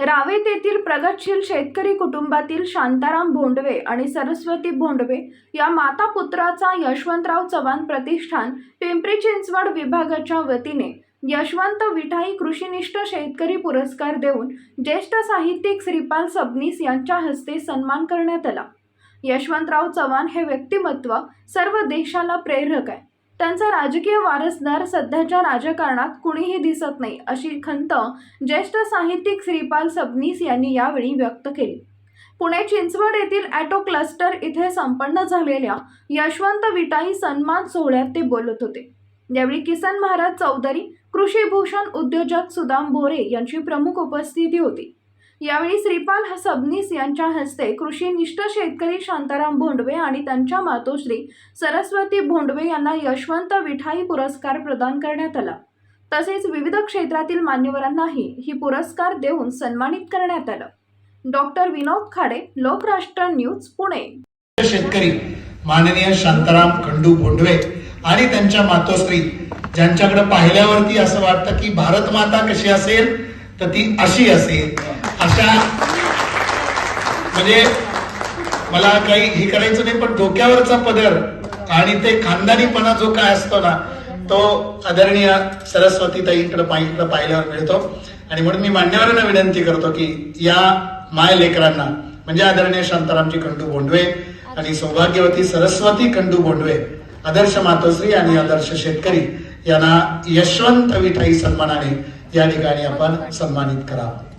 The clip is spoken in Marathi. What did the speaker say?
रावेत येथील प्रगतशील शेतकरी कुटुंबातील शांताराम भोंडवे आणि सरस्वती भोंडवे या माता पुत्राचा यशवंतराव चव्हाण प्रतिष्ठान पिंपरी चिंचवड विभागाच्या वतीने यशवंत विठाई कृषीनिष्ठ शेतकरी पुरस्कार देऊन ज्येष्ठ साहित्यिक श्रीपाल सबनीस यांच्या हस्ते सन्मान करण्यात आला. यशवंतराव चव्हाण हे व्यक्तिमत्व सर्व देशाला प्रेरक आहे. त्यांचा राजकीय वारसदार सध्याच्या राजकारणात कुणीही दिसत नाही अशी खंत ज्येष्ठ साहित्यिक श्रीपाल सबनीस यांनी यावेळी व्यक्त केली. पुणे चिंचवड येथील ॲटो क्लस्टर इथे संपन्न झालेल्या यशवंत विटाई सन्मान सोहळ्यात ते बोलत होते. यावेळी किसन महाराज चौधरी कृषीभूषण उद्योजक सुदाम बोरे यांची प्रमुख उपस्थिती होती. यावेळी श्रीपाल सबनीस यांच्या हस्ते कृषीनिष्ठ शेतकरी शांताराम भोंडवे आणि त्यांच्या मातोश्री सरस्वती भोंडवे यांना यशवंत विठाई पुरस्कार प्रदान करण्यात आला. तसेच विविध क्षेत्रातील मान्यवरांनाही ही पुरस्कार देऊन सन्मानित करण्यात आलं. Doctor Vinod Khade Lokrashtra news Pune. शेतकरी माननीय शांताराम खंडू भोंडवे आणि त्यांच्या मातोश्री ज्यांच्याकडे पाहिल्यावरती असं वाटतं की भारत माता कशी असेल तर ती अशी असेल. अशा म्हणजे मला काही हे करायचं नाही पण डोक्यावरचा पदर आणि ते खानदानीपणा जो काय असतो ना तो आदरणीय सरस्वती ताईकडे पाहिलं पाहिल्यावर मिळतो. आणि म्हणून मी मान्यवरांना विनंती करतो की या माय लेकरांना म्हणजे आदरणीय शांतारामजी खंडू बोंडवे आणि सौभाग्यवती सरस्वती खंडू बोंडवे आदर्श मातोश्री आणि आदर्श शेतकरी यांना यशवंत विठाई सन्मानाने या ठिकाणी आपण सन्मानित करावं.